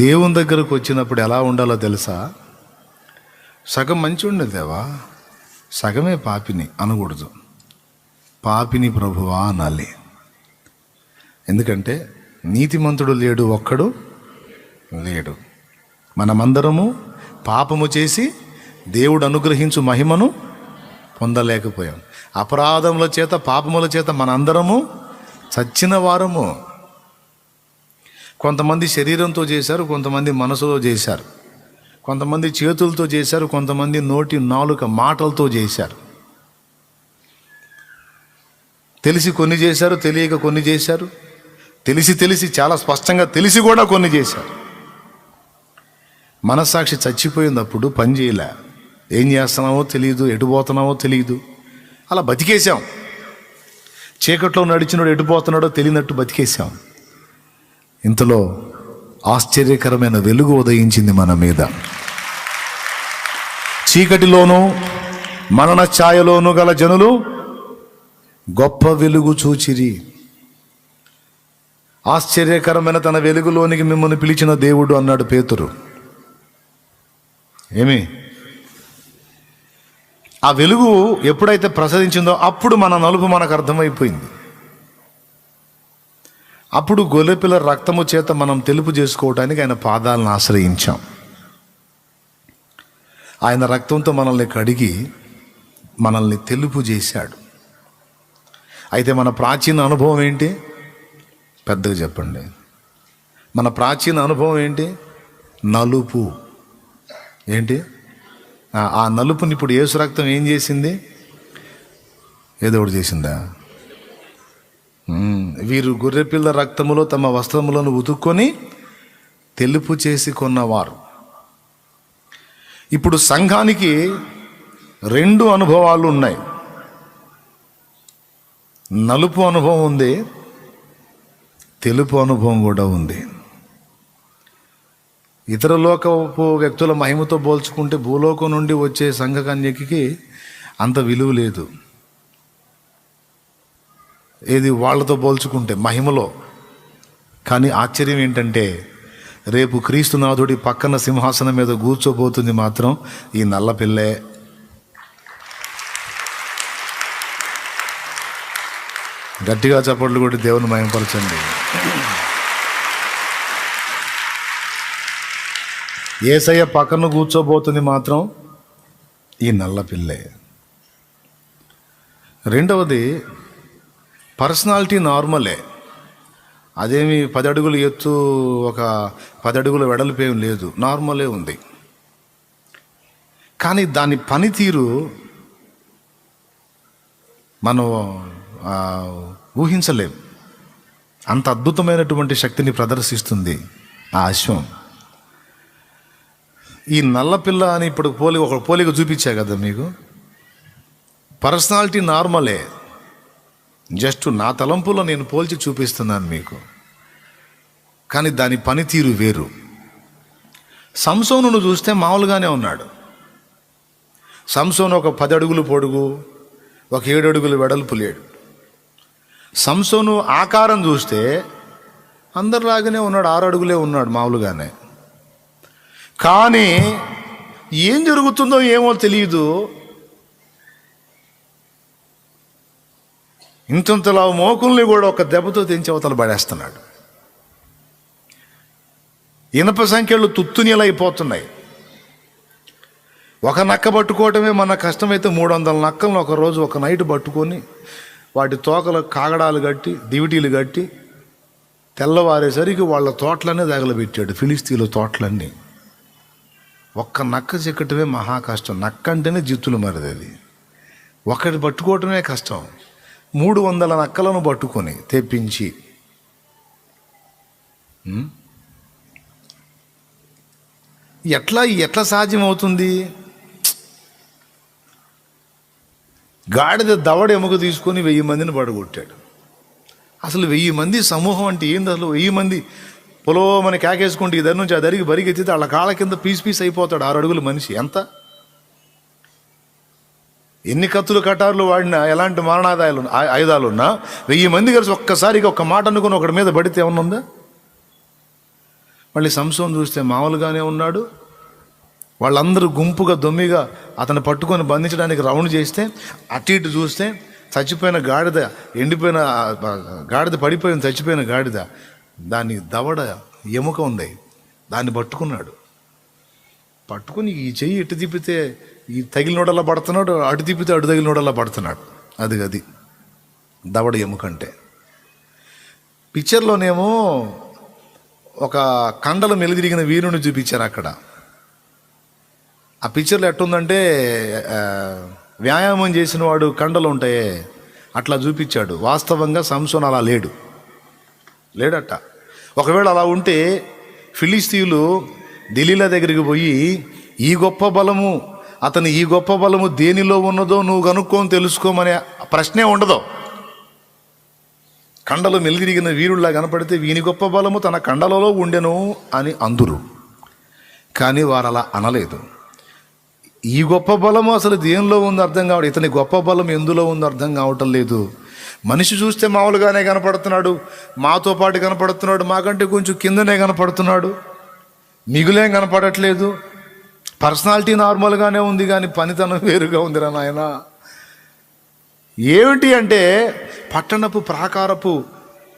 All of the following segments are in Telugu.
దేవుని దగ్గరకు వచ్చినప్పుడు ఎలా ఉండాలో తెలుసా? సగం మంచి ఉండదు దేవా సగమే పాపిని అనకూడదు. పాపిని ప్రభువా అనాలి. ఎందుకంటే నీతిమంతుడు లేడు ఒక్కడు లేడు. మనమందరము పాపము చేసి దేవుడు అనుగ్రహించు మహిమను పొందలేకపోయాం. అపరాధముల చేత పాపముల చేత మనందరము చచ్చిన వారము. కొంతమంది శరీరంతో చేశారు కొంతమంది మనసులో చేశారు. కొంతమంది చేతులతో చేశారు కొంతమంది నోటి నాలుక మాటలతో చేశారు. తెలిసి కొన్ని చేశారు తెలియక కొన్ని చేశారు. తెలిసి తెలిసి చాలా స్పష్టంగా తెలిసి కూడా కొన్ని చేశారు. మనస్సాక్షి చచ్చిపోయినప్పుడు పని చేయలే. ఏం చేస్తున్నావో తెలియదు ఎటుపోతున్నావో తెలియదు అలా బతికేశాం. చీకట్లో నడిచినాడు ఎటు పోతున్నాడో తెలియనట్టు బతికేశాం. ఇంతలో ఆశ్చర్యకరమైన వెలుగు ఉదయించింది మన మీద. చీకటిలోనూ మరణ ఛాయలోనూ గల జనులు గొప్ప వెలుగు చూచిరి. ఆశ్చర్యకరమైన తన వెలుగులోనికి మిమ్మల్ని పిలిచిన దేవుడు అన్నాడు పేతురు. ఏమి? ఆ వెలుగు ఎప్పుడైతే ప్రసరించిందో అప్పుడు మన నలుపు మనకు అర్థమైపోయింది. అప్పుడు గొర్రెపిల్ల రక్తము చేత మనం తెలుపు చేసుకోవడానికి ఆయన పాదాలను ఆశ్రయించాం. ఆయన రక్తంతో మనల్ని కడిగి మనల్ని తెలుపు చేశాడు. అయితే మన ప్రాచీన అనుభవం ఏంటి? పెద్దగా చెప్పండి. మన ప్రాచీన అనుభవం ఏంటి? నలుపు. ఏంటి? ఆ- నలుపుని ఇప్పుడు ఏసు రక్తం ఏం చేసింది? ఏదో ఒకటి చేసిందా? Hmm. వీరు గొర్రెపిల్ల రక్తములో తమ వస్త్రములను ఉతుక్కొని తెలుపు చేసి కొన్నవారు. ఇప్పుడు సంఘానికి రెండు అనుభవాలు ఉన్నాయి. నలుపు అనుభవం ఉంది తెలుపు అనుభవం కూడా ఉంది. ఇతర లోకపు వ్యక్తుల మహిమతో పోల్చుకుంటే భూలోకం నుండి వచ్చే సంఘ కన్యకి అంత విలువ లేదు. ఏది వాళ్ళతో పోల్చుకుంటే మహిమలో. కానీ ఆశ్చర్యం ఏంటంటే రేపు క్రీస్తునాథుడి పక్కన సింహాసనం మీద కూర్చోబోతుంది మాత్రం ఈ నల్ల పిల్లే. గట్టిగా చప్పట్లు కూడా దేవుని మయంపరచండి ఏసయ్య పక్కన కూర్చోబోతుంది మాత్రం ఈ నల్ల పిల్లే. రెండవది పర్సనాలిటీ నార్మలే. అదేమి పది అడుగులు ఎత్తు ఒక పది అడుగుల వెడల్పు లేదు. నార్మలే ఉంది. కానీ దాని పనితీరు మనం ఊహించలేం. అంత అద్భుతమైనటువంటి శక్తిని ప్రదర్శిస్తుంది ఆ అశ్వం. ఈ నల్లపిల్ల అని ఇప్పుడు పోలి ఒక పోలిక చూపించా కదా మీకు? పర్సనాలిటీ నార్మలే. జస్ట్ నా తలంపులో నేను పోల్చి చూపిస్తున్నాను మీకు. కానీ దాని పనితీరు వేరు. సంసోనును చూస్తే మామూలుగానే ఉన్నాడు. సంసోను ఒక పది అడుగులు పొడుగు ఒక ఏడు అడుగులు వెడల్పు లేడు. సంసోను ఆకారం చూస్తే అందరిలాగానే ఉన్నాడు ఆరు అడుగులే ఉన్నాడు మామూలుగానే. కానీ ఏం జరుగుతుందో ఏమో తెలియదు ఇంతంతలా మోకుల్ని కూడా ఒక దెబ్బతో తెంచి అవతల పడేస్తున్నాడు. ఇనప సంఖ్యలు తుత్తునిలైపోతున్నాయి. ఒక నక్క పట్టుకోవటమే మన కష్టమైతే మూడు వందల నక్కలను ఒక రోజు ఒక నైట్ పట్టుకొని వాటి తోకలు కాగడాలు కట్టి దివిటీలు కట్టి తెల్లవారేసరికి వాళ్ళ తోటలనే తగలబెట్టాడు ఫిలిస్తీన్ల తోటలన్నీ. ఒక్క నక్క చిక్కటమే మహా కష్టం. నక్క అంటేనే జిత్తులు మరిది అది ఒకటి పట్టుకోవటమే కష్టం. మూడు వందల నక్కలను పట్టుకొని తెప్పించి. ఎట్లా ఎట్లా సాధ్యం అవుతుంది గాడిద దవడ ఎముక తీసుకొని వెయ్యి మందిని పడగొట్టాడు. అసలు వెయ్యి మంది సమూహం అంటే ఏంది అసలు? వెయ్యి మంది పొలవమని కేకేసుకుంటే ఇద్దరి నుంచి ఆ దరికి బరిగెత్తితే వాళ్ళ కాళ్ళ కింద పీస్ పీస్ అయిపోతాడు ఆరు అడుగుల మనిషి. ఎంత? ఎన్ని కత్తులు కటార్లు వాడినా ఎలాంటి మరణాదాయాలు ఆ- ఆయుధాలు ఉన్నా వెయ్యి మంది కలిసి ఒక్కసారిగా ఒక్క మాట అనుకుని ఒకటి మీద పడితే ఏమన్నా ఉందా? మళ్ళీ సంశయం చూస్తే మామూలుగానే ఉన్నాడు. వాళ్ళందరూ గుంపుగా దొమ్మిగా అతను పట్టుకొని బంధించడానికి రౌండ్ చేస్తే అటు ఇటు చూస్తే చచ్చిపోయిన గాడిద ఎండిపోయిన గాడిద పడిపోయిన చచ్చిపోయిన గాడిద దాని దవడ ఎముక ఉంది. దాన్ని పట్టుకున్నాడు. పట్టుకుని ఈ చెయ్యి ఇటు తిప్పితే ఈ తగిలినోడల్లా పడుతున్నాడు అటు తిప్పితే అటు తగిలినోడల్లా పడుతున్నాడు. అది అది దవడ ఎముకంటే పిక్చర్లోనేమో ఒక కండలు మెలిదిరిగిన వీరుని చూపించారు అక్కడ. ఆ పిక్చర్లో ఎట్టుందంటే వ్యాయామం చేసిన వాడు కండలు ఉంటాయే అట్లా చూపించాడు. వాస్తవంగా సంసోన్ అలా లేడు. లేడట. ఒకవేళ అలా ఉంటే ఫిలిస్తీన్లు ఢిల్లీల దగ్గరికి పోయి ఈ గొప్ప బలము అతని ఈ గొప్ప బలము దేనిలో ఉన్నదో నువ్వు కనుక్కొని తెలుసుకోమనే ప్రశ్నే ఉండదు. కండలు మెలిదిరిగిన వీరుల్లా కనపడితే వీని గొప్ప బలము తన కండలలో ఉండెను అని అందురు. కానీ వారు అలా అనలేదు. ఈ గొప్ప బలము అసలు దేనిలో ఉంది అర్థం కావడం? ఇతని గొప్ప బలం ఎందులో ఉంది అర్థం కావటం లేదు. మనిషి చూస్తే మామూలుగానే కనపడుతున్నాడు. మాతో పాటు కనపడుతున్నాడు. మాకంటే కొంచెం కిందనే కనపడుతున్నాడు. మిగులేం కనపడట్లేదు. పర్సనాలిటీ నార్మల్గానే ఉంది కానీ పనితనం వేరుగా ఉందిరా నాయన. ఏమిటి అంటే పట్టణపు ప్రాకారపు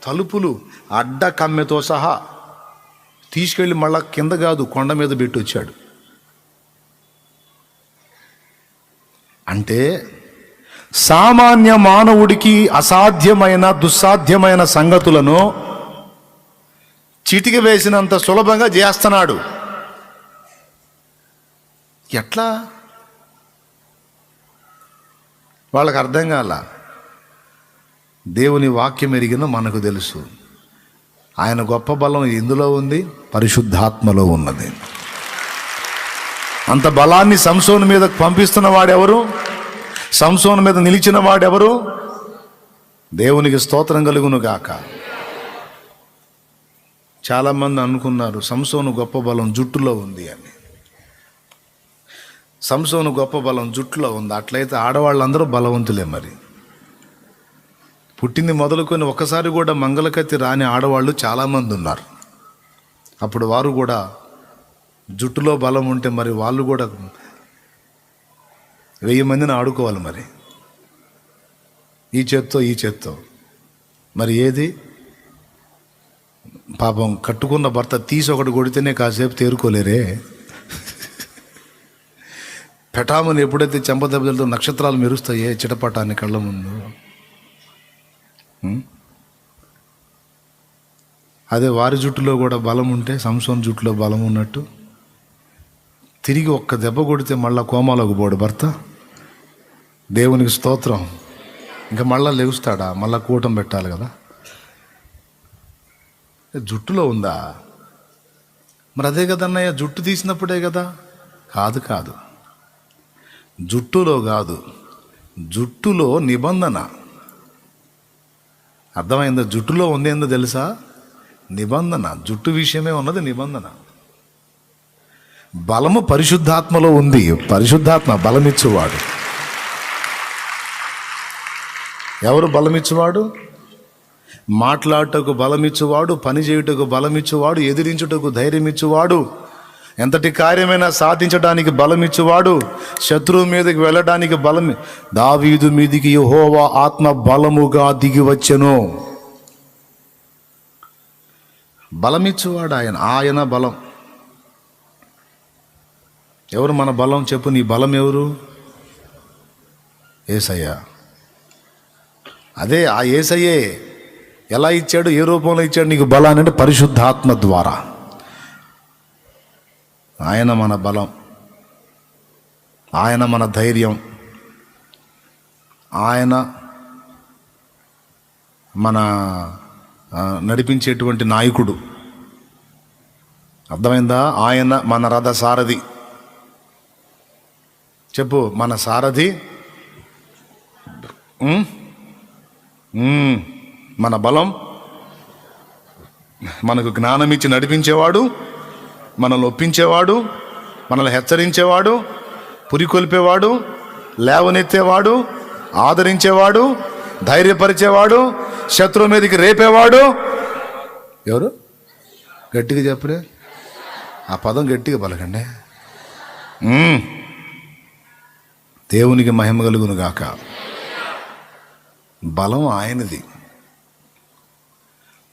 తలుపులు అడ్డ కమ్మెతో సహా తీసుకెళ్ళి మళ్ళా కింద కాదు కొండ మీద పెట్టి వచ్చాడు. అంటే సామాన్య మానవుడికి అసాధ్యమైన దుస్సాధ్యమైన సంగతులను చిటిక వేసినంత సులభంగా చేస్తున్నాడు. ఎట్లా? వాళ్ళకి అర్థం కాల. దేవుని వాక్యం ఎరిగిన మనకు తెలుసు. ఆయన గొప్ప బలం ఎందులో ఉంది పరిశుద్ధాత్మలో ఉన్నది. అంత బలాన్ని సంసోను మీద పంపిస్తున్న వాడెవరు? సంసోను మీద నిలిచిన వాడెవరు? దేవునికి స్తోత్రం కలుగును గాక. చాలామంది అనుకున్నారు సంసోను గొప్ప బలం జుట్టులో ఉంది అని. సంసోను గొప్ప బలం జుట్టులో ఉంది. అట్లయితే ఆడవాళ్ళందరూ బలవంతులే మరి. పుట్టింది మొదలుకొని ఒక్కసారి కూడా మంగళకత్తి రాని ఆడవాళ్ళు చాలామంది ఉన్నారు. అప్పుడు వారు కూడా జుట్టులో బలం ఉంటే మరి వాళ్ళు కూడా వెయ్యి మందిని ఆడుకోవాలి మరి. ఈ చేత్తో ఈ చేత్తో. మరి ఏది? పాపం కట్టుకున్న భర్త తీసి ఒకటి కొడితేనే కాసేపు తేరుకోలేరే? పెటామని ఎప్పుడైతే చెంపదెబ్బలతో నక్షత్రాలు మెరుస్తాయే చిటపటాన్ని కళ్ళ ముందు. అదే వారి జుట్టులో కూడా బలం ఉంటే సంసోన్ జుట్టులో బలం ఉన్నట్టు. తిరిగి ఒక్క దెబ్బ కొడితే మళ్ళా కోమాలోకి పోడు భర్త. దేవునికి స్తోత్రం. ఇంకా మళ్ళా లెగుస్తాడా? మళ్ళా కూటం పెట్టాలి కదా. జుట్టులో ఉందా? మరి అదే కదన్నయ్య జుట్టు తీసినప్పుడే కదా? కాదు కాదు. జుట్టులో కాదు జుట్టులో నిబంధన. అర్థమైందా? జుట్టులో ఉంది ఏందో తెలుసా? నిబంధన. జుట్టు విషయమే ఉన్నది నిబంధన. బలము పరిశుద్ధాత్మలో ఉంది. పరిశుద్ధాత్మ బలమిచ్చువాడు. ఎవరు బలమిచ్చువాడు? మాట్లాడుటకు బలమిచ్చువాడు పని చేయుటకు బలమిచ్చువాడు ఎదిరించుటకు ధైర్యమిచ్చువాడు. ఎంతటి కార్యమైనా సాధించడానికి బలమిచ్చువాడు? శత్రువు మీదకి వెళ్ళడానికి బలం దావీదు మీదికి యహోవా ఆత్మ బలముగా దిగి వచ్చెను. బలమిచ్చువాడు ఆయన ఆయన బలం. ఎవరు మన బలం చెప్పు నీ బలం ఎవరు? ఏసయ్య. అదే ఆ ఏసయ్యే ఎలా ఇచ్చాడు ఏ రూపంలో ఇచ్చాడు నీకు బలాన్ని అంటే పరిశుద్ధాత్మ ద్వారా. ఆయన మన బలం. ఆయన మన ధైర్యం. ఆయన మన నడిపించేటువంటి నాయకుడు. అర్థమైందా? ఆయన మన రథ సారథి చెప్పు మన సారథి? మన బలం? మనకు జ్ఞానం ఇచ్చి నడిపించేవాడు? మనల్ని ఒప్పించేవాడు మనల్ని హెచ్చరించేవాడు పురికొల్పేవాడు లేవనెత్తేవాడు ఆదరించేవాడు ధైర్యపరిచేవాడు శత్రువు మీదకి రేపేవాడు. ఎవరు? గట్టిగా చెప్పరే. ఆ పదం గట్టిగా పలకండి. దేవునికి మహిమ కలుగును గాక. బలం ఆయనది.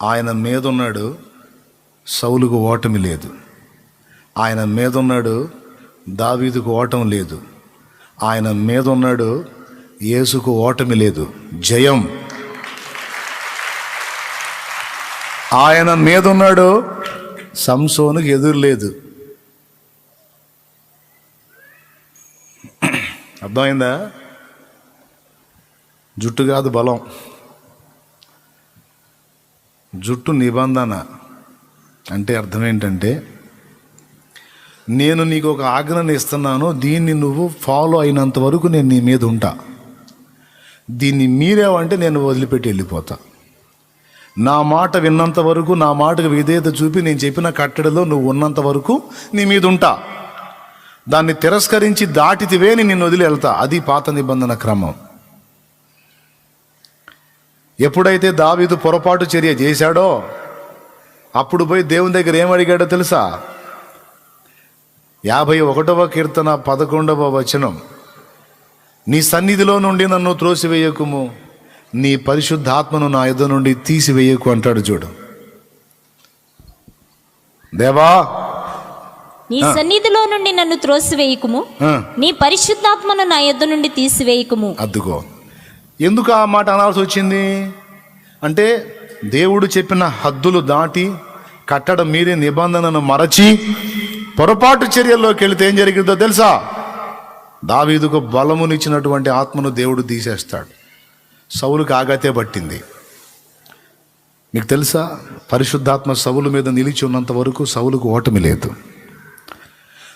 ఆయన మీదున్నాడు సౌలుకు ఓటమి లేదు. ఆయన మీదున్నాడు దావీదుకు ఓటం లేదు. ఆయన మీదున్నాడు యేసుకు ఓటమి లేదు. జయం. ఆయన మీదున్నాడు సంసోనుకు ఎదురు లేదు. అర్థమైందా? జుట్టు కాదు బలం. జుట్టు నిబంధన. అంటే అర్థం ఏంటంటే నేను నీకు ఒక ఆజ్ఞను ఇస్తున్నాను. దీన్ని నువ్వు ఫాలో అయినంత వరకు నేను నీ మీద ఉంటా. దీన్ని మీరేవంటే నేను వదిలిపెట్టి వెళ్ళిపోతా. నా మాట విన్నంత వరకు నా మాటకు విధేయత చూపి నేను చెప్పిన కట్టడిలో నువ్వు ఉన్నంత వరకు నీ మీద ఉంటా. దాన్ని తిరస్కరించి దాటితివే నేను నిన్ను వదిలి వెళ్తా. అది పాత నిబంధన క్రమం. ఎప్పుడైతే దావీదు పొరపాటు చర్య చేశాడో అప్పుడు పోయి దేవుని దగ్గర ఏం అడిగాడో తెలుసా? యాభై ఒకటవ కీర్తన పదకొండవ వచనం. నీ సన్నిధిలో నుండి నన్ను త్రోసివేయకుము. నీ పరిశుద్ధాత్మను నా యుద్ధ నుండి తీసివేయకు అంటాడు చూడు. దేవా! నీ సన్నిధిలో నుండి నన్ను త్రోసివేయకుము. నీ పరిశుద్ధాత్మను నా యొద్ద నుండి తీసివేయకుము. అద్దుకో. ఎందుకు ఆ మాట అనాల్సి వచ్చింది? అంటే దేవుడు చెప్పిన హద్దులు దాటి కట్టడం మీరే నిబంధనను మరచి పొరపాటు చర్యల్లోకి వెళితే ఏం జరిగిందో తెలుసా? దావీదుకు బలమునిచ్చినటువంటి ఆత్మను దేవుడు తీసేస్తాడు. సౌలుకు ఆగతే పట్టింది. మీకు తెలుసా? పరిశుద్ధాత్మ సౌలు మీద నిలిచి ఉన్నంత వరకు సౌలుకు ఓటమి లేదు.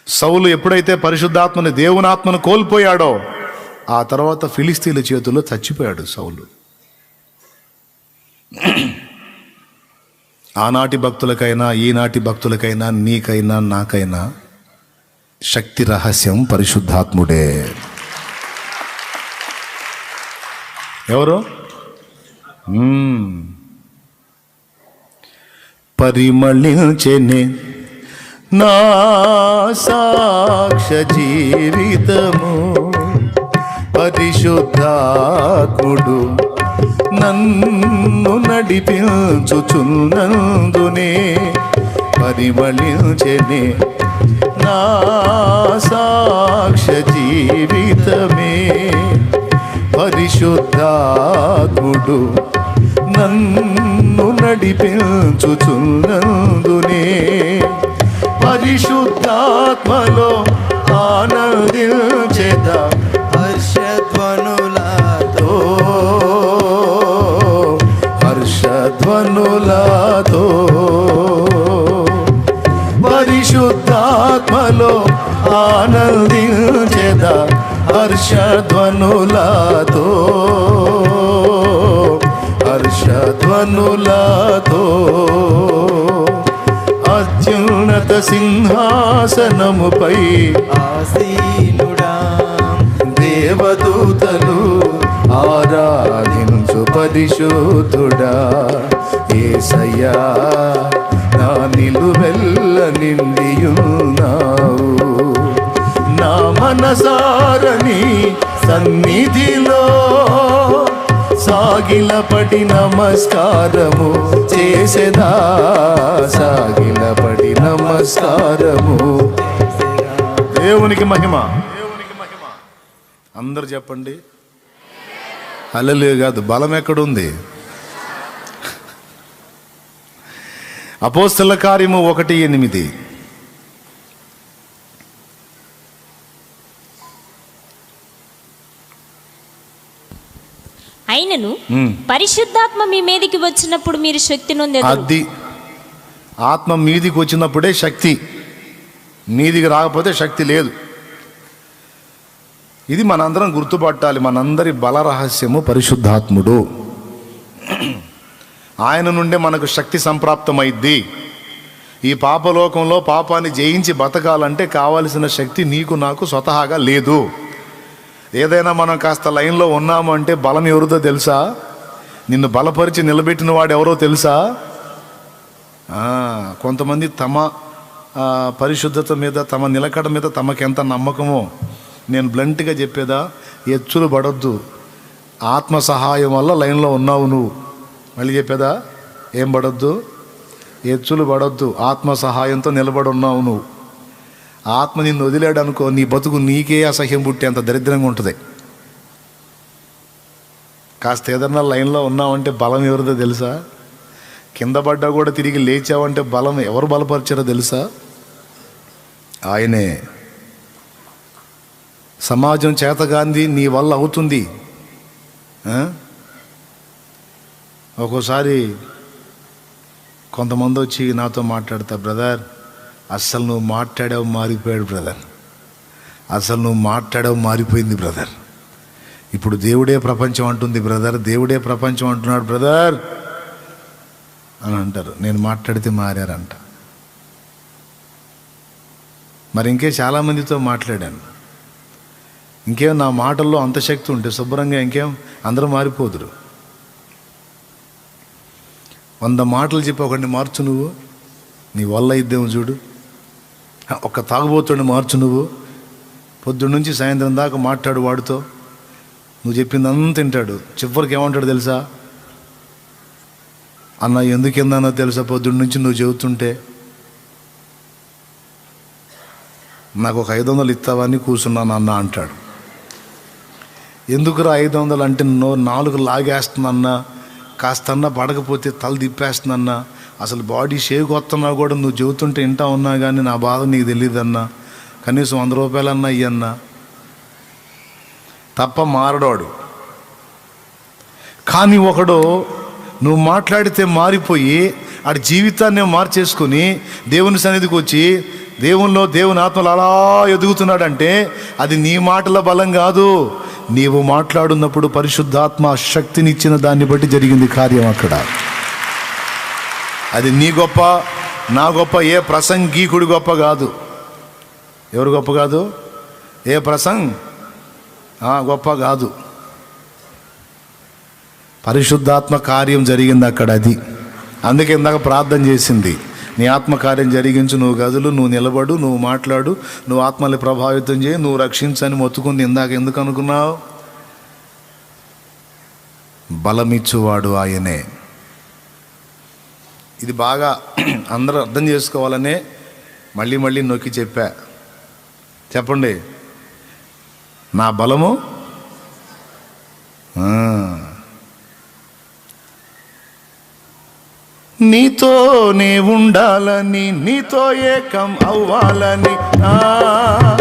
సౌలు ఎప్పుడైతే పరిశుద్ధాత్మని దేవునాత్మను కోల్పోయాడో ఆ తర్వాత ఫిలిస్తీన్ల చేతుల్లో చచ్చిపోయాడు సౌలు. ఆనాటి భక్తులకైనా ఈనాటి భక్తులకైనా నీకైనా నాకైనా శక్తి రహస్యం పరిశుద్ధాత్ముడే. ఎవరు? పరిమళించెనే నా సాక్ష జీవితము పరిశుద్ధాత్ముడు నన్ను నడిపించుచున్నందునే పరిమళించెనే నా సాక్ష జీవితమే. పరిశుద్ధాత్ముడు నన్ను నడిపించుచున్నందునే పరిశుద్ధాత్మలో ఆనందించేదా. పరిశుద్ధాత్మలో ఆనందించేద హర్షధ్వనులతో హర్షధ్వనులతో. అత్యున్నత సింహాసనముపై ఆసీనుడా. దేవదూతలు ఆరాధించు పరిశుద్ధుడా. ఏసయ్యా నా నిలువెల్ల నిండియున్నావు. నా మనసారని సన్నిధిలో సాగిలపడి నమస్కారము చేసేదా? సాగిలపడి నమస్కారము. దేవునికి మహిమ. దేవునికి మహిమ. అందరు చెప్పండి. అల్లలే కాదు బలం ఎక్కడుంది? అపోస్తల కార్యము ఒకటి ఎనిమిది. అయినను. పరిశుద్ధాత్మ మీ మీదకి వచ్చినప్పుడు మీరు శక్తి నొందెదరు. అది ఆత్మ మీదికి వచ్చినప్పుడే శక్తి. మీదికి రాకపోతే శక్తి లేదు. ఇది మనందరం గుర్తుపట్టాలి. మనందరి బల రహస్యము పరిశుద్ధాత్ముడు. ఆయన నుండే మనకు శక్తి సంప్రాప్తమైద్ది. ఈ పాపలోకంలో పాపాన్ని జయించి బతకాలంటే కావలసిన శక్తి నీకు నాకు స్వతహాగా లేదు. ఏదైనా మనం కాస్త లైన్లో ఉన్నాము అంటే బలం ఎవరిదో తెలుసా? నిన్ను బలపరిచి నిలబెట్టిన వాడు ఎవరో తెలుసా? కొంతమంది తమ పరిశుద్ధత మీద తమ నిలకడ మీద తమకెంత నమ్మకమో నేను బ్లంట్గా చెప్పేదా? ఎచ్చులు పడొద్దు. ఆత్మ సహాయం వల్ల లైన్లో ఉన్నావు నువ్వు. మళ్ళీ చెప్పేదా? ఏం పడొద్దు? ఎచ్చులు పడొద్దు. ఆత్మ సహాయంతో నిలబడి ఉన్నావు నువ్వు. ఆత్మ నిన్ను వదిలాడు అనుకో నీ బతుకు నీకే అసహ్యం పుట్టేంత దరిద్రంగా ఉంటుంది. కాస్త ఏదన్నా లైన్లో ఉన్నావంటే బలం ఎవరిదో తెలుసా? కింద పడ్డా కూడా తిరిగి లేచావంటే బలం ఎవరు బలపరిచారో తెలుసా? ఆయనే. సమాజం చేతగాంధీ నీ వల్ల అవుతుంది. ఒక్కోసారి కొంతమంది వచ్చి నాతో మాట్లాడతా బ్రదర్ అస్సలు నువ్వు మాట్లాడావు మారిపోయాడు బ్రదర్. అసలు నువ్వు మాట్లాడావు మారిపోయింది బ్రదర్. ఇప్పుడు దేవుడే ప్రపంచం అంటుంది బ్రదర్ దేవుడే ప్రపంచం అంటున్నాడు బ్రదర్. అని అంటారు. నేను మాట్లాడితే మారారంట. మరి ఇంకే చాలామందితో మాట్లాడాను. ఇంకేం నా మాటల్లో అంత శక్తి ఉంటే శుభ్రంగా ఇంకేం? అందరూ మారిపోదురు. వంద మాటలు చెప్పి ఒకడిని మార్చు నువ్వు. నీ వల్ల ఇద్దేమో చూడు. ఒక తాగుబోతుడిని మార్చు నువ్వు. పొద్దున్న నుంచి సాయంత్రం దాకా మాట్లాడు వాడితో. నువ్వు చెప్పింది అంత తింటాడు. చివరికి ఏమంటాడు తెలుసా? అన్న ఎందుకు తెలుసా పొద్దున్న నుంచి నువ్వు చెబుతుంటే? నాకు ఒక ఐదు వందలు ఇస్తావని కూర్చున్నాను అన్న అంటాడు. ఎందుకురా ఐదు వందలు అంటే నో నాలుగు లాగేస్తున్నా కాస్తన్నా పడకపోతే తల తిప్పేస్తుందన్నా. అసలు బాడీ షేక్ వస్తున్నా కూడా నువ్వు చెబుతుంటే ఇంటా ఉన్నా కానీ నా బాధ నీకు తెలియదన్నా కనీసం వంద రూపాయలన్నా అయ్యన్నా తప్ప మారడాడు. కానీ ఒకడు నువ్వు మాట్లాడితే మారిపోయి ఆడి జీవితాన్ని మార్చేసుకుని దేవుని సన్నిధికి వచ్చి దేవునిలో దేవుని ఆత్మలు అలా ఎదుగుతున్నాడంటే అది నీ మాటల బలం కాదు. నీవు మాట్లాడున్నప్పుడు పరిశుద్ధాత్మ శక్తినిచ్చిన దాన్ని బట్టి జరిగింది కార్యం అక్కడ. అది నీ గొప్ప నా గొప్ప ఏ ప్రసంగీకుడి గొప్ప కాదు. ఎవరు గొప్ప కాదు? ఏ ప్రసంగ్? గొప్ప కాదు. పరిశుద్ధాత్మ కార్యం జరిగింది అక్కడ అది. అందుకే ఇందాక ప్రార్థన చేసింది. నీ ఆత్మకార్యం జరిగించు నువ్వు గదులు నువ్వు నిలబడు నువ్వు మాట్లాడు నువ్వు ఆత్మల్ని ప్రభావితం చేయి నువ్వు రక్షించని మొత్తుకుంది ఇందాక ఎందుకు అనుకున్నావు? బలమిచ్చువాడు ఆయనే. ఇది బాగా అందరూ అర్థం చేసుకోవాలనే మళ్ళీ మళ్ళీ నొక్కి చెప్పా. చెప్పండి. నా బలము? నీతోనే ఉండాలని నీతో ఏకం అవ్వాలని. ఆ.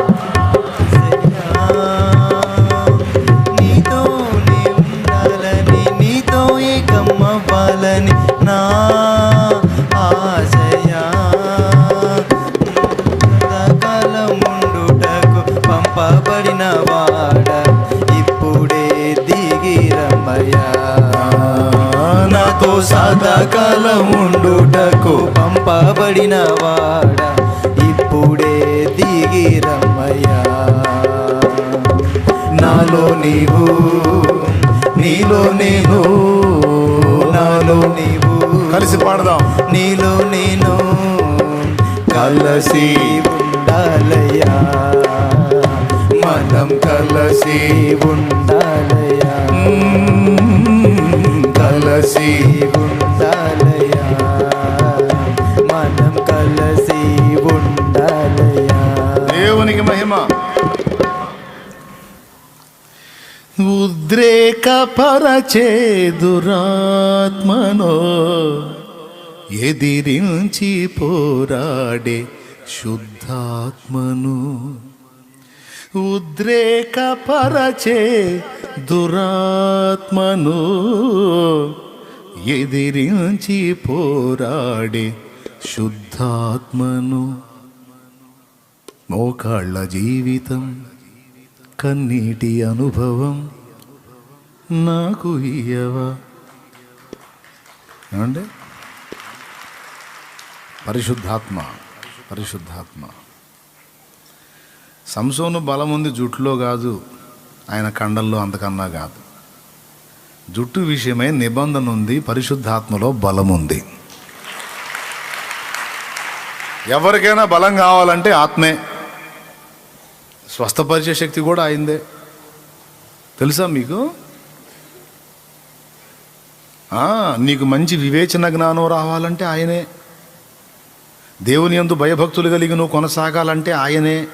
నీతోనే ఉండాలని నీతో ఏకం అవ్వాలని. నా ఆశయా. కాలముండుటకు పంపబడిన వాడ ఇప్పుడే దిగిరమయ్యా నాతో సదాకాలముండుటకు పంపబడిన వాడ ఇప్పుడే దిగిరమయ్యా నాలో నీవు నీలో నేను నాలో నీవు. కలిసి పాడదాం. నీలో నేను కలసి ఉండాలయ్యా. మనం కలసి ఉండాలయ్యా. కలసి ఉండాలయ్యా మనం కలసి ఉండాలయ్యా దేవునికి మహిమ. ఉద్రేకపరచే దురాత్మనో ఎదిరించి పోరాడే శుద్ధాత్మను. ఉద్రేకపరచే దురాత్మను ఎదిరించి పోరాడే శుద్ధాత్మను. మోకాళ్ళ జీవితం కన్నీటి అనుభవం నాకు ఇయ్యవా? ఏమండి? పరిశుద్ధాత్మ పరిశుద్ధాత్మ. సంసోను బలం ఉంది జుట్టులో కాదు. ఆయన కండల్లో అంతకన్నా కాదు. జుట్టు విషయమై నిబంధన ఉంది పరిశుద్ధాత్మలో బలం ఉంది. ఎవరికైనా బలం కావాలంటే ఆత్మే. స్వస్థపరిచే శక్తి కూడా అయిందే. తెలుసా మీకు? నీకు మంచి వివేచన జ్ఞానం రావాలంటే ఆయనే. దేవుని ఎందు భయభక్తులు కలిగి నువ్వు కొనసాగాలంటే ఆయనే.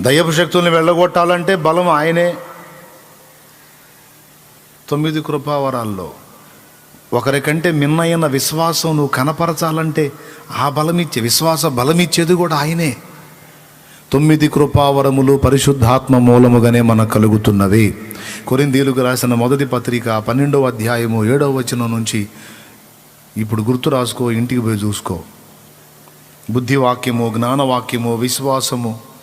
దయ్యపు శక్తుల్ని వెళ్ళగొట్టాలంటే బలం ఆయనే. తొమ్మిది కృపావరాల్లో ఒకరికంటే మిన్నయన విశ్వాసం నువ్వు కనపరచాలంటే ఆ బలమిచ్చే విశ్వాస బలమిచ్చేది కూడా ఆయనే. తొమ్మిది కృపావరములు పరిశుద్ధాత్మ మూలముగానే మనకు కలుగుతున్నవి. కొరిందీలుకు రాసిన మొదటి పత్రిక పన్నెండవ అధ్యాయము ఏడవ వచనం నుంచి ఇప్పుడు గుర్తు రాసుకో ఇంటికి పోయి చూసుకో. బుద్ధివాక్యము జ్ఞానవాక్యము విశ్వాసము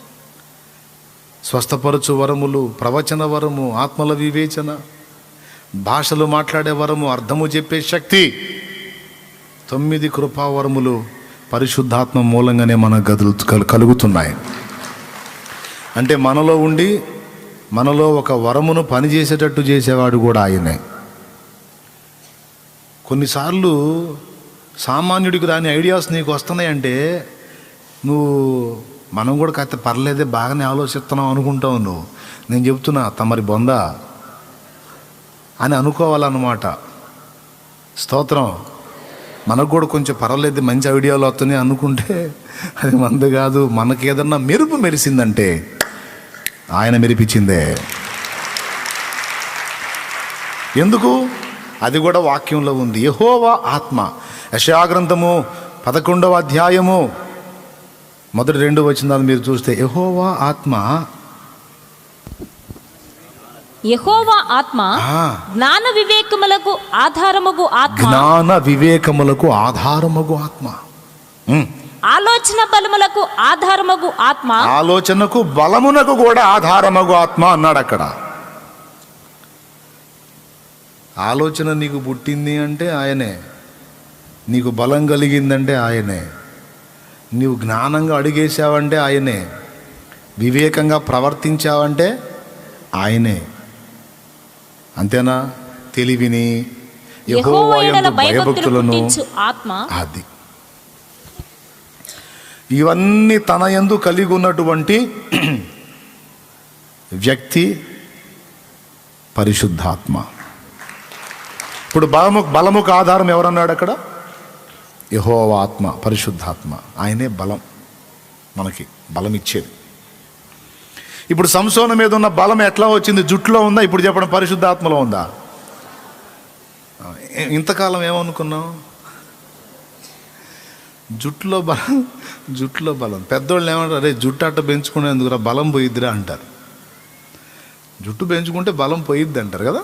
స్వస్థపరచు వరములు ప్రవచన వరము ఆత్మల వివేచన. భాషలు మాట్లాడే వరము అర్థము చెప్పే శక్తి. తొమ్మిది కృపావరములు పరిశుద్ధాత్మ మూలంగానే మన గదులు కలు- కలుగుతున్నాయి. అంటే మనలో ఉండి మనలో ఒక వరమును పనిచేసేటట్టు చేసేవాడు కూడా ఆయనే. కొన్నిసార్లు సామాన్యుడికి రాని ఐడియాస్ నీకు వస్తున్నాయంటే నువ్వు మనం కూడా కాస్త పర్లేదే బాగానే ఆలోచిస్తున్నాం అనుకుంటావు నువ్వు. నేను చెప్తున్నా తమరి బొంద అని అనుకోవాలన్నమాట. స్తోత్రం. మనకు కూడా కొంచెం పర్వాలేదు మంచి ఐడియాలు వస్తున్నాయి అనుకుంటే అది మంది కాదు మనకి ఏదన్నా మెరుపు మెరిసిందంటే ఆయన మెరిపించిందే. ఎందుకు? అది కూడా వాక్యంలో ఉంది. యహోవా ఆత్మ. యశాగ్రంథము పదకొండవ అధ్యాయము. మొదటి రెండు వచ్చిందాలు మీరు చూస్తే యహోవా ఆత్మ. యెహోవా ఆత్మ జ్ఞాన వివేకములకు ఆధారముగు ఆత్మ. జ్ఞాన వివేకములకు ఆధారమగు ఆత్మ. ఆలోచన బలములకు ఆధారమగు ఆత్మ. ఆలోచనకు బలమునకు కూడా ఆధారమగు ఆత్మ అన్నాడు అక్కడ. ఆలోచన నీకు పుట్టింది అంటే ఆయనే. నీకు బలం కలిగిందంటే ఆయనే. నీవు జ్ఞానంగా అడిగేశావంటే ఆయనే. వివేకంగా ప్రవర్తించావంటే ఆయనే. అంతేనా? తెలివిని భయభక్తులను అది. ఇవన్నీ తన యందు కలిగి ఉన్నటువంటి వ్యక్తి పరిశుద్ధాత్మ. ఇప్పుడు బలము బలముకు ఆధారం ఎవరన్నాడు అక్కడ యహోవ ఆత్మ పరిశుద్ధాత్మ. ఆయనే బలం. మనకి బలం ఇచ్చేది ఇప్పుడు సంసోన మీద ఉన్న బలం ఎట్లా వచ్చింది? జుట్టులో ఉందా? ఇప్పుడు చెప్పడం పరిశుద్ధాత్మలో ఉందా? ఇంతకాలం ఏమనుకున్నాం జుట్టులో బలం జుట్టులో బలం. పెద్దోళ్ళు ఏమంటారు? అరే జుట్టు అట్ట పెంచుకునేందుకురా బలం పోయిద్దిరా అంటారు. జుట్టు పెంచుకుంటే బలం పోయిద్ది అంటారు కదా?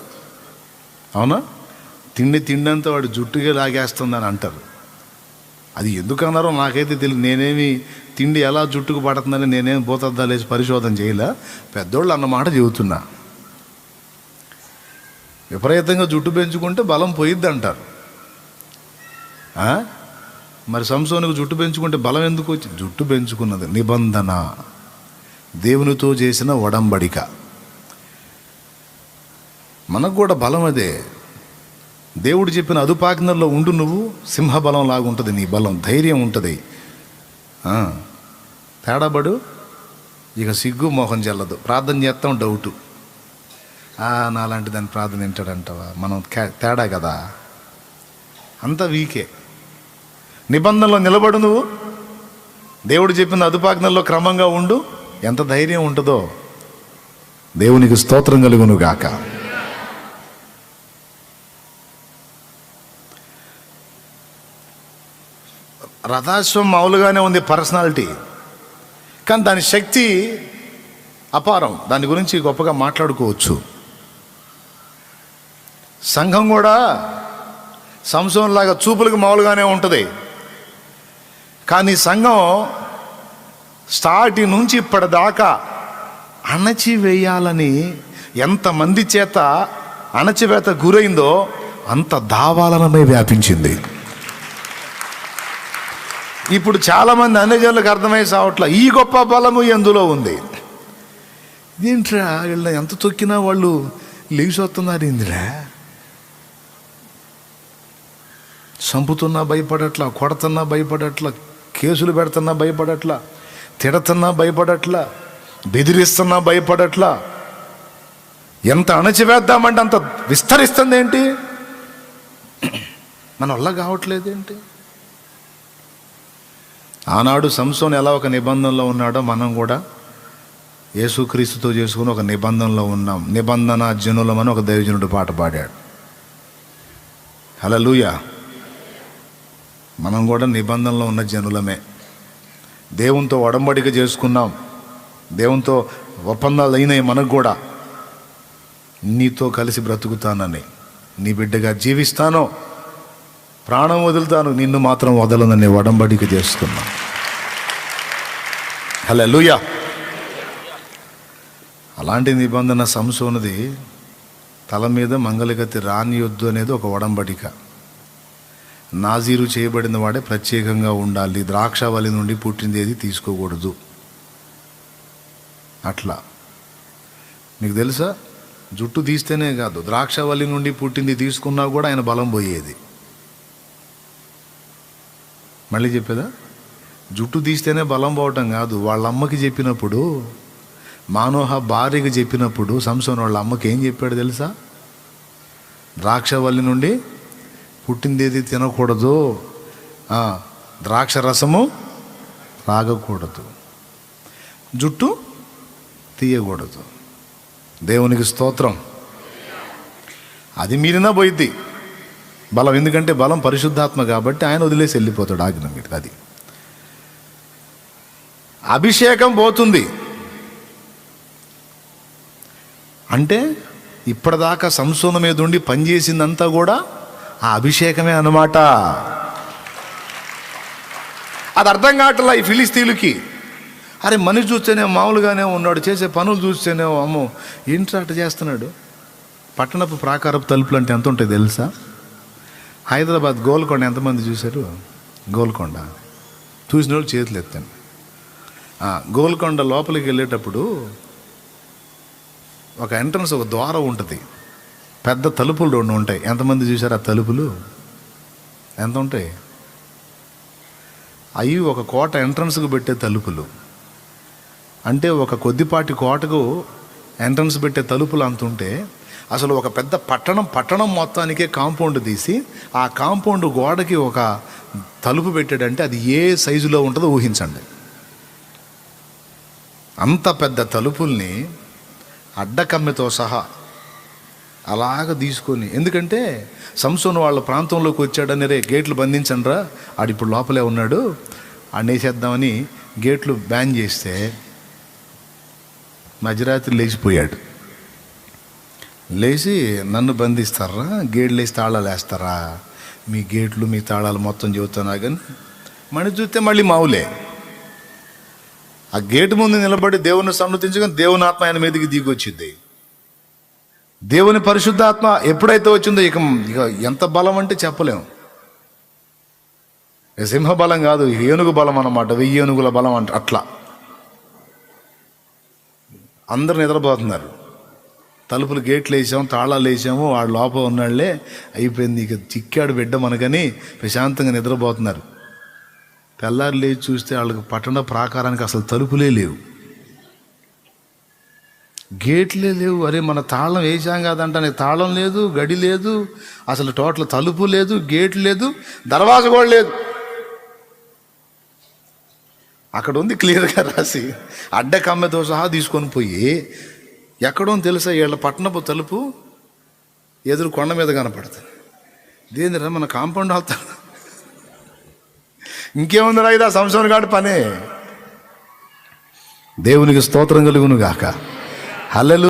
అవునా? తిండి తిండంతా వాడు జుట్టుగా లాగేస్తుందని అంటారు. అది ఎందుకు అన్నారో నాకైతే తెలియదు నేనేమి తిండి ఎలా జుట్టుకు పడుతుందని నేనేం భూతద్దాలేసి పరిశోధన చేయలే. పెద్దోళ్ళు అన్నమాట చెబుతున్నా. విపరీతంగా జుట్టు పెంచుకుంటే బలం పోయిద్ది అంటారు మరి సంసోనికి జుట్టు పెంచుకుంటే బలం ఎందుకు వచ్చి జుట్టు పెంచుకున్నది నిబంధన. దేవునితో చేసిన ఒడంబడిక. మనకు కూడా బలం అదే. దేవుడు చెప్పిన అదుపాజ్ఞల్లో ఉండు నువ్వు సింహబలం లాగా ఉంటుంది నీ బలం ధైర్యం ఉంటుంది. తేడాబడు ఇక సిగ్గు మోహం చెల్లదు ప్రార్థన చేస్తాం డౌటు. నాలాంటి దాన్ని ప్రార్థన వింటాడంటావా? మనం తేడా కదా. అంతా వీకే. నిబంధనలో నిలబడు నువ్వు. దేవుడు చెప్పిన అదుపాజ్ఞల్లో క్రమంగా ఉండు. ఎంత ధైర్యం ఉంటుందో దేవునికి స్తోత్రం కలుగును గాక రథాశ్వం మామూలుగానే ఉంది పర్సనాలిటీ. కానీ దాని శక్తి అపారం. దాని గురించి గొప్పగా మాట్లాడుకోవచ్చు. సంఘం కూడా సంసంలాగా చూపులకు మామూలుగానే ఉంటుంది. కానీ సంఘం స్టార్టింగ్ నుంచి ఇప్పటిదాకా అణచివేయాలని ఎంతమంది చేత అణచివేత గురైందో అంత దావాలనమే వ్యాపించింది. ఇప్పుడు చాలామంది అన్ని జనులకు అర్థమై ఈ గొప్ప బలము ఎందులో ఉంది? ఏంట్రా వీళ్ళ ఎంత తొక్కినా వాళ్ళు లేచి ఇందిరా. చంపుతున్నా భయపడట్లా కొడతన్నా భయపడట్లా కేసులు పెడుతున్నా భయపడట్లా తిడతన్నా భయపడట్లా బెదిరిస్తున్నా భయపడట్లా ఎంత అణచివేద్దామంటే అంత విస్తరిస్తుంది ఏంటి మన వల్ల కావట్లేదేంటి? ఆనాడు సంసోన్ ఎలా ఒక నిబంధనలో ఉన్నాడో మనం కూడా యేసుక్రీస్తుతో చేసుకుని ఒక నిబంధనలో ఉన్నాం. నిబంధన జనులమని ఒక దైవజనుడు పాట పాడాడు. హల్లెలూయా. మనం కూడా నిబంధనలో ఉన్న జనులమే. దేవునితో ఒడంబడిక చేసుకున్నాం. దేవునితో ఒప్పందాలు అయినాయి మనకు కూడా. నీతో కలిసి బ్రతుకుతానని. నీ బిడ్డగా జీవిస్తానో. ప్రాణం వదులుతాను నిన్ను మాత్రం వదలనని వడంబడిక చేస్తున్నా. హలో లూయా అలాంటి నిబంధన సంసోనది తల మీద మంగళగతి రానియొద్దు అనేది ఒక వడంబడిక. నాజీరు చేయబడిన వాడే ప్రత్యేకంగా ఉండాలి ద్రాక్షవల్లి నుండి పుట్టింది ఏది తీసుకోకూడదు. అట్లా. మీకు తెలుసా? జుట్టు తీస్తేనే కాదు ద్రాక్షవల్లి నుండి పుట్టింది తీసుకున్నా కూడా ఆయన బలం పోయేది. మళ్ళీ చెప్పేదా? జుట్టు తీస్తేనే బలం పోవటం కాదు. వాళ్ళ అమ్మకి చెప్పినప్పుడు మానోహ భార్యకి చెప్పినప్పుడు సంసోన్ వాళ్ళ అమ్మకి ఏం చెప్పాడు తెలుసా? ద్రాక్షవల్లి నుండి పుట్టిందేది తినకూడదు. ద్రాక్ష రసము తాగకూడదు జుట్టు తీయకూడదు. దేవునికి స్తోత్రం. అది మీరినా పోయిద్ది బలం. ఎందుకంటే బలం పరిశుద్ధాత్మ కాబట్టి ఆయన వదిలేసి వెళ్ళిపోతాడు ఆజ్ఞ మీద. అది. అభిషేకం పోతుంది. అంటే ఇప్పటిదాకా సంసోన మీద ఉండి పనిచేసిందంతా కూడా ఆ అభిషేకమే అన్నమాట. అది అర్థం కావట్లా ఈ ఫిలిస్తీన్లకి? అరే మనిషి చూస్తేనే మామూలుగానే ఉన్నాడు చేసే పనులు చూస్తేనే అమ్మో ఏంట్రా అట్ట చేస్తున్నాడు? పట్టణపు ప్రాకారపు తలుపులు అంటే ఎంత ఉంటాయి తెలుసా? హైదరాబాద్ గోల్కొండ ఎంతమంది చూశారు? గోల్కొండ. చూసిన వాళ్ళు చేతులు ఎత్తాను. గోల్కొండ లోపలికి వెళ్ళేటప్పుడు ఒక ఎంట్రన్స్ ఒక ద్వారం ఉంటుంది. పెద్ద తలుపులు రెండు ఉంటాయి. ఎంతమంది చూశారు ఆ తలుపులు? ఎంత ఉంటాయి? అవి ఒక కోట ఎంట్రన్స్కు పెట్టే తలుపులు. అంటే ఒక కొద్దిపాటి కోటకు ఎంట్రన్స్ పెట్టే తలుపులు అంత ఉంటే అసలు ఒక పెద్ద పట్టణం పట్టణం మొత్తానికే కాంపౌండ్ తీసి ఆ కాంపౌండ్ గోడకి ఒక తలుపు పెట్టాడంటే అది ఏ సైజులో ఉంటుందో ఊహించండి. అంత పెద్ద తలుపుల్ని అడ్డకమ్మెతో సహా అలాగ తీసుకొని ఎందుకంటే సంసోన్ వాళ్ళ ప్రాంతంలోకి వచ్చాడని రే గేట్లు బంధించండ్రా ఆడు ఇప్పుడు లోపలే ఉన్నాడు ఆడేసేద్దామని గేట్లు బ్యాన్ చేస్తే మధ్యరాత్రి లేచిపోయాడు. లేచి నన్ను బంధిస్తారా? గేట్లు వేసి తాళాలు వేస్తారా? మీ గేట్లు మీ తాళాలు మొత్తం చెబుతున్నా కానీ మణి చూస్తే మళ్ళీ మావులే. ఆ గేటు ముందు నిలబడి దేవుని సన్నతించగా దేవుని ఆత్మ ఆయన మీదకి దిగొచ్చింది. దేవుని పరిశుద్ధాత్మ ఎప్పుడైతే వచ్చిందో ఇక ఇక ఎంత బలం అంటే చెప్పలేం. సింహ బలం కాదు ఏనుగు బలం అన్నమాట వెయ్యి ఏనుగుల బలం అంట అట్లా. అందరు నిద్రపోతున్నారు. తలుపులు గేట్లు వేసాం తాళాలు వేసాము వాడు లోపల ఉన్నాళ్ళే అయిపోయింది. ఇక చిక్కాడు బిడ్డ మనకని ప్రశాంతంగా నిద్రపోతున్నారు. తెల్లారి లేచి చూస్తే వాళ్ళకి పట్టణ ప్రాకారానికి అసలు తలుపులే లేవు. గేట్లే లేవు. అరే మన తాళం వేసాం కాదంటే తాళం లేదు గడి లేదు అసలు టోటల్ తలుపు లేదు గేట్ లేదు దర్వాజ కూడా లేదు. అక్కడ ఉంది క్లియర్గా రాసి. అడ్డకమ్మెతో సహా తీసుకొని పోయి ఎక్కడో తెలుసా వీళ్ళ పట్టణపు తలుపు ఎదురు కొండ మీద కనపడుతుంది. దేనిరా మన కాంపౌండ్ అవుతా ఇంకేముందిరా ఇదా ఆ సంవత్సరం కాడు పనే? దేవునికి స్తోత్రం కలుగును గాక. హల్లెలూయా.